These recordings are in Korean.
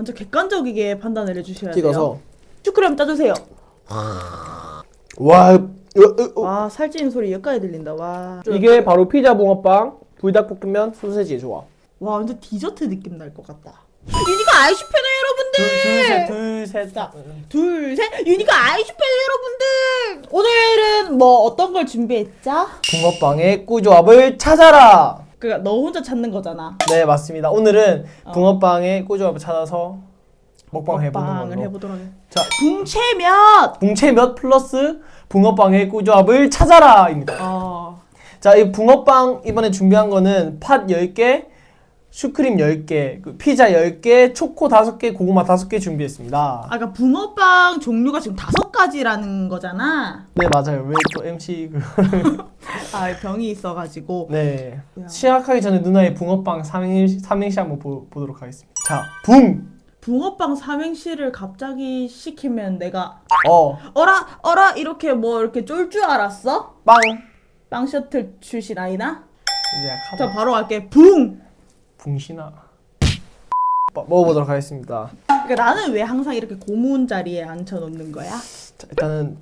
완전 객관적이게 판단을 해주셔야 돼요. 찍어서 슈크림 짜주세요. 와 으, 으, 으. 와 살찌는 소리 여기까지 들린다. 와. 이게 바로 피자 붕어빵 불닭볶음면 소세지의 조합 와 완전 디저트 느낌 날 것 같다. 유니가 아이슈페너 여러분들. 둘셋둘셋 자, 둘, 셋. 유니가 아이슈페너 여러분들. 오늘은 뭐 어떤 걸 준비했죠? 붕어빵의 꿀조합을 찾아라 그니까 너 혼자 찾는 거잖아. 네 맞습니다 오늘은 붕어빵의 꿀조합을 찾아서 먹방 해보는 걸로 해보도록 해. 자 붕채몇. 붕채몇 플러스 붕어빵의 꿀조합을 찾아라입니다 어. 자, 이 붕어빵 이번에 준비한 거는 팥 10개, 슈크림 10개, 그 피자 10개, 초코 5개, 고구마 5개 준비했습니다. 아까 붕어빵 종류가 지금 다섯 가지라는 거잖아. 네, 맞아요. 왜 또 MC 그 아 병이 있어가지고. 네. 야. 시작하기 전에 누나의 붕어빵 삼행시, 삼행시 한번 보, 보도록 하겠습니다. 자, 붕, 붕어빵 삼행시를 갑자기 시키면 내가 어, 어라 어라 이렇게 뭐 이렇게 쫄 줄 알았어? 빵. 빵 셔틀 출신 아이나? 네, 자 바로 갈게 붕. 붕신아. 뭐- 먹어보도록 하겠습니다. 그러니까 나는 왜 항상 이렇게 고문 자리에 앉혀 놓는 거야? 자, 일단은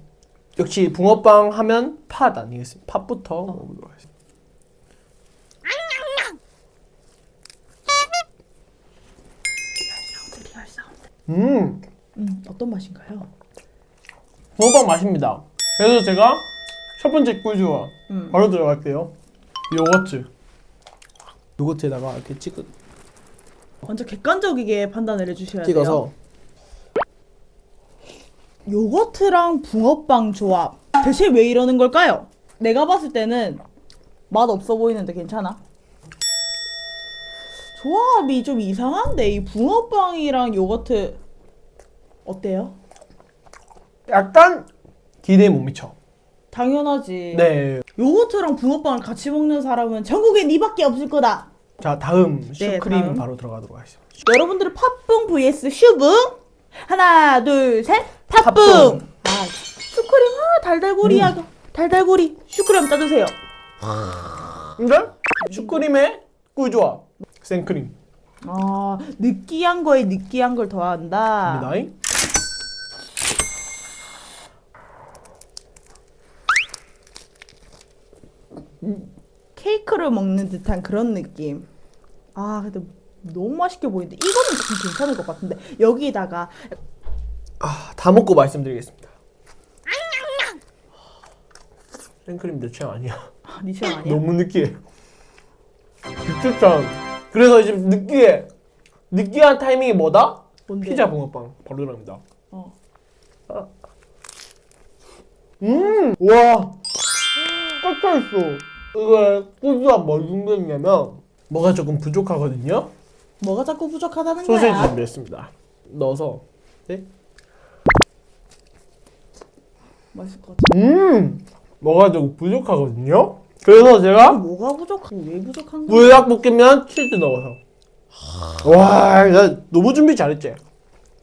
역시 붕어빵 하면 팥 아니겠습니까? 팥부터 먹어보도록 하겠습니다. 리얼 사운드. 음, 음 어떤 맛인가요? 붕어빵 맛입니다. 그래서 제가 첫 번째 꿀조합 음. 바로 들어갈게요. 요거트. 요거트에다가 이렇게 찍어, 완전 객관적이게 판단을 해주셔야 돼요. 찍어서 요거트랑 붕어빵 조합 대체 왜 이러는 걸까요? 내가 봤을 때는 맛 없어 보이는데 괜찮아? 조합이 좀 이상한데 이 붕어빵이랑 요거트 어때요? 약간 기대에 못 미쳐. 당연하지. 네. 요거트랑 붕어빵을 같이 먹는 사람은 전국에 니밖에 없을 거다. 자 다음 슈크림 다음. 바로 들어가도록 하겠습니다. 여러분들은 팥붕 vs 슈붕 하나 둘셋 팥붕. 팥붕. 아 슈크림 아 달달고리야 달달고리 슈크림 짜주세요. 근데 슈크림의 꿀조합 생크림. 아 느끼한 거에 느끼한 걸 더한다. 입니다. 케이크를 먹는 듯한 그런 느낌. 아 근데 너무 맛있게 보이는데 이거는 조금 괜찮을 것 같은데 여기다가 아, 다 먹고 말씀드리겠습니다. 생크림 내 취향 아니야. 아, 니 취향 아니야? 너무 느끼해. 비추천. 그래서 이제 느끼해. 느끼한 타이밍이 뭐다? 뭔데? 피자 붕어빵 바로 들어갑니다. 어. 음, 와, 꽉차 있어. 이거 소스가 뭐 준비했냐면 뭐가 조금 부족하거든요. 뭐가 자꾸 부족하다는 소세지 거야? 준비했습니다. 넣어서 네? 맛있을 것 같아. 음, 뭐가 조금 부족하거든요. 그래서 제가 뭐가 부족하고 왜 부족한 거야? 불닭볶음면 치즈 넣어서. 와, 나 너무 준비 잘했지.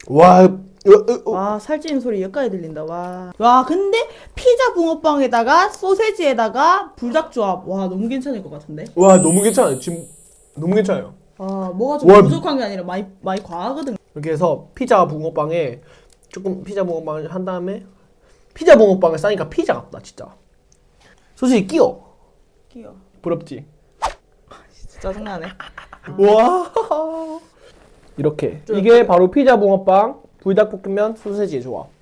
와, 어, 어, 어. 와 살찌는 소리 여기까지 들린다 와. 와 근데 피자 붕어빵에다가 소세지에다가 불닭 조합 와 너무 괜찮을 것 같은데. 와 너무 괜찮아요. 지금 너무 괜찮아요. 아 뭐가 좀 와. 부족한 게 아니라 많이 많이 과하거든. 이렇게 해서 피자 붕어빵에 조금 피자 붕어빵을 한 다음에 피자 붕어빵을 싸니까 피자 같다 진짜. 소시지 끼워. 귀여워. 부럽지? 진짜 짜증나네. 와. 이렇게 이게 바로 피자 붕어빵 불닭볶음면 소세지의 조합.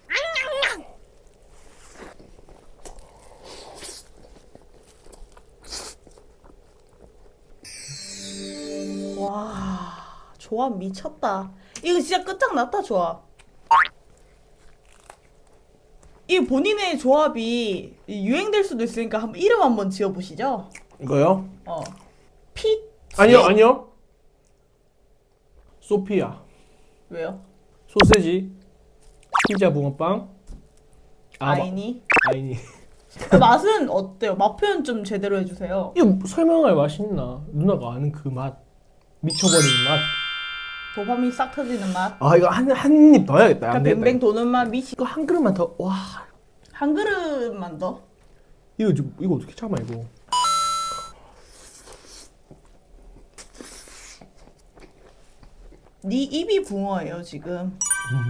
와 조합 미쳤다. 이거 진짜 끝장났다 조합. 이 본인의 조합이 유행될 수도 있으니까 한번 이름 한번 지어보시죠. 이거요? 어. 피 아니요 아니요. 소피아 왜요? 소세지 피자 붕어빵 아, 마- 아이니. 아이니. 그 맛은 어때요? 맛 표현 좀 제대로 해주세요. 이거 설명할 맛이 있나? 누나가 아는 그 맛. 미쳐버리는 맛. 도파민 싹 터지는 맛. 아 이거 한 한입더 해야겠다. 그러니까 되겠다. 뱅뱅 도는 맛 미치. 이거 한 그릇만 더. 와 한 그릇만 더. 이거 좀 이거 어떻게 참아 이거. 네 입이 붕어예요 지금.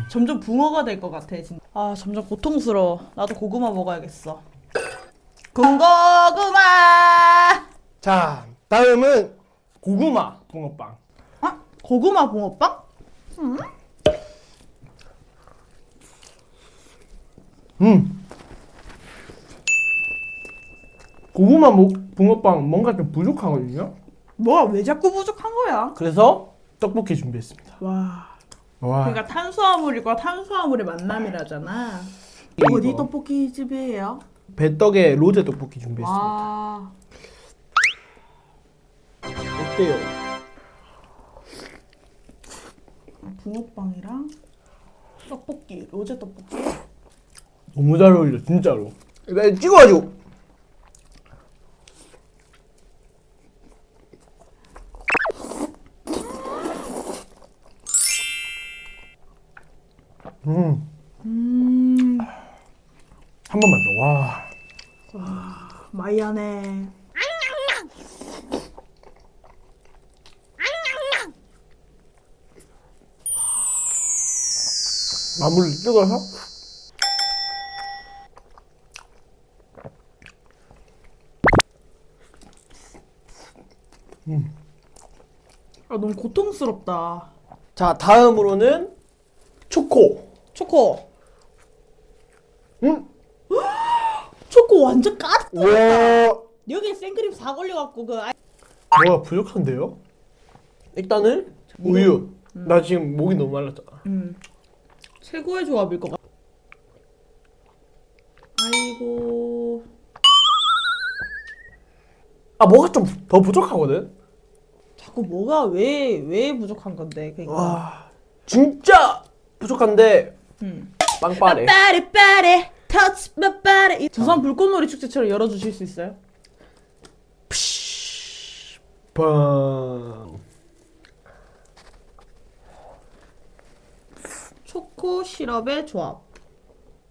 점점 붕어가 될 것 같아 진짜. 아 점점 고통스러워. 나도 고구마 먹어야겠어. 군고구마. 자, 다음은 고구마 붕어빵. 아 고구마 붕어빵? 음. 고구마 mo- 붕어빵 뭔가 좀 부족하거든요. 뭐야 왜 자꾸 부족한 거야? 그래서 떡볶이 준비했습니다. 와. 와. 그러니까 탄수화물과 탄수화물의 만남이라잖아. 이거. 어디 떡볶이 집이에요? 배떡에 로제 떡볶이 준비했습니다. 와. 어때요? 붕어빵이랑 떡볶이, 로제 떡볶이. 너무 잘 어울려, 진짜로. 이거 찍어가지고. 음, 음, 한 번만 더. 와. 마이야네. 마무리 찍어서. 아 너무 고통스럽다. 자, 다음으로는 초코. 초코. 음, 초코 완전 까득. 와. 여기 생크림 사 걸려갖고 그. 아이- 뭐가 부족한데요? 일단은 우유. 나 지금 목이 너무 말랐잖아. 음. 최고의 조합일 것 같아. 아이고. 아, 뭐가 좀 더 부족하거든? 자꾸 뭐가 왜 왜 부족한 건데? 그러니까. 와, 진짜 부족한데 음. 빵빠레. 빠레 빠레 touch my body. 두산 불꽃놀이 축제처럼 열어주실 수 있어요? 빵. 초코 시럽의 조합.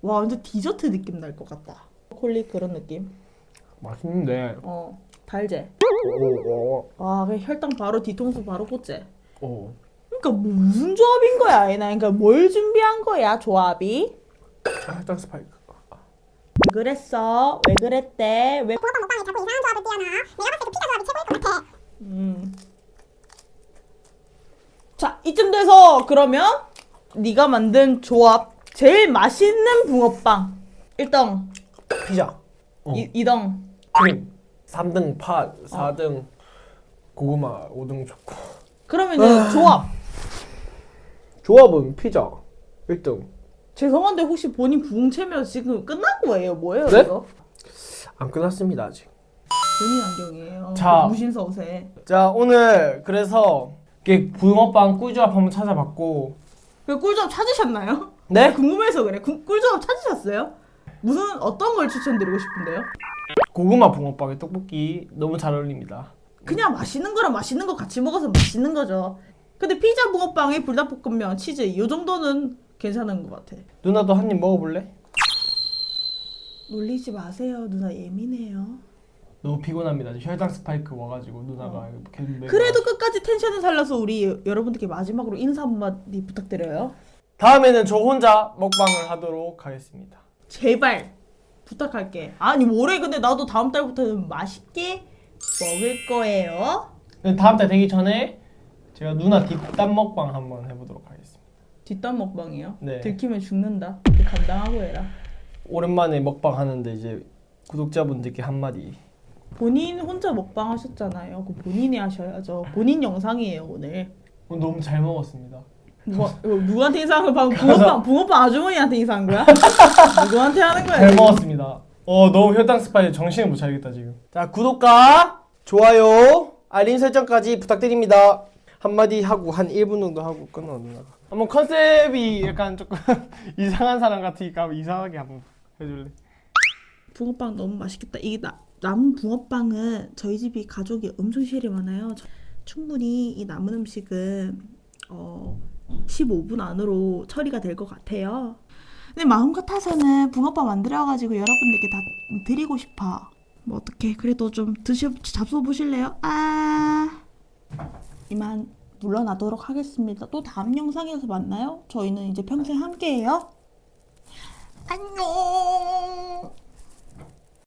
와 완전 디저트 느낌 날 것 같다. 콜리 그런 느낌. 맛있는데. 어 달제. 오, 와 그냥 혈당 바로 뒤통수 바로 꽂제. 오, 오. 그러니까 무슨 조합인 거야 얘나? 그러니까 뭘 준비한 거야 조합이? 혈당 스파이크. 왜 그랬어? 왜 그랬대? 왜? 붕어빵 먹방에 자꾸 이상한 조합을 띄어놔. 내가 봤을 때 피자 조합이 최고일 것 같아. 음. 자 이쯤 돼서 그러면 네가 만든 조합 제일 맛있는 붕어빵 1등 피자. 어. 이 2등 크림. 3등 팥, 4등 고구마, 5등 초코. 그러면 은 조합 조합은 피자 1등. 죄송한데 혹시 본인 부흥체면 지금 끝난 거예요? 뭐예요 네? 이거? 안 끝났습니다 아직. 본인 안경이에요. 자. 무신서세. 자 오늘 그래서 이게 붕어빵 꿀조합 한번 찾아봤고 그 꿀조합 찾으셨나요? 네 궁금해서 그래. 구- 꿀조합 찾으셨어요? 무슨 어떤 걸 추천드리고 싶은데요? 고구마 붕어빵에 떡볶이 너무 잘 어울립니다. 그냥 맛있는 거랑 맛있는 거 같이 먹어서 맛있는 거죠. 근데 피자 붕어빵에 불닭볶음면 치즈 이 정도는 괜찮은 것 같아. 누나도 한 입 먹어볼래? 놀리지 마세요. 누나 예민해요. 너무 피곤합니다. 지금 혈당 스파이크 와가지고 누나가 계속 매일 그래도 끝까지 텐션을 살려서 우리 여- 여러분들께 마지막으로 인사 한마디 부탁드려요. 다음에는 저 혼자 먹방을 하도록 하겠습니다. 제발 부탁할게. 아니 뭐래 근데 나도 다음 달부터는 맛있게 먹을 거예요. 근데 다음 달 되기 전에 제가 누나 뒷담 먹방 한번 해보도록 하겠습니다. 뒷담 먹방이요. 네. 들키면 죽는다. 감당하고 해라. 오랜만에 먹방 하는데 이제 구독자분들께 한마디. 본인 혼자 먹방 하셨잖아요. 그 본인이 하셔야죠. 본인 영상이에요 오늘. 오늘 너무 잘 먹었습니다. 누가 이거 누구한테 인사한 거야? 방금 붕어빵 붕어빵 아주머니한테 인사한 거야? 누구한테 하는 거야? 잘 먹었습니다. 어 너무 혈당 스파이크 정신을 못 차리겠다 지금. 자 구독과 좋아요, 알림 설정까지 부탁드립니다. 한마디 하고 한 1분 정도 하고 끊어 누나가. 한번 컨셉이 약간 조금 이상한 사람 같으니까 이상하게 한번 해줄래? 붕어빵 너무 맛있겠다. 이게 나, 남은 붕어빵은 저희 집이 가족이 엄청 실이 많아요. 충분히 이 남은 음식은 어 15분 안으로 처리가 될 것 같아요. 근데 마음 같아서는 붕어빵 만들어가지고 여러분들께 다 드리고 싶어. 뭐 어떻게 그래도 좀 드셔 잡숴 보실래요? 아 이만 물러나도록 하겠습니다. 또 다음 영상에서 만나요. 저희는 이제 평생 함께해요. 안녕.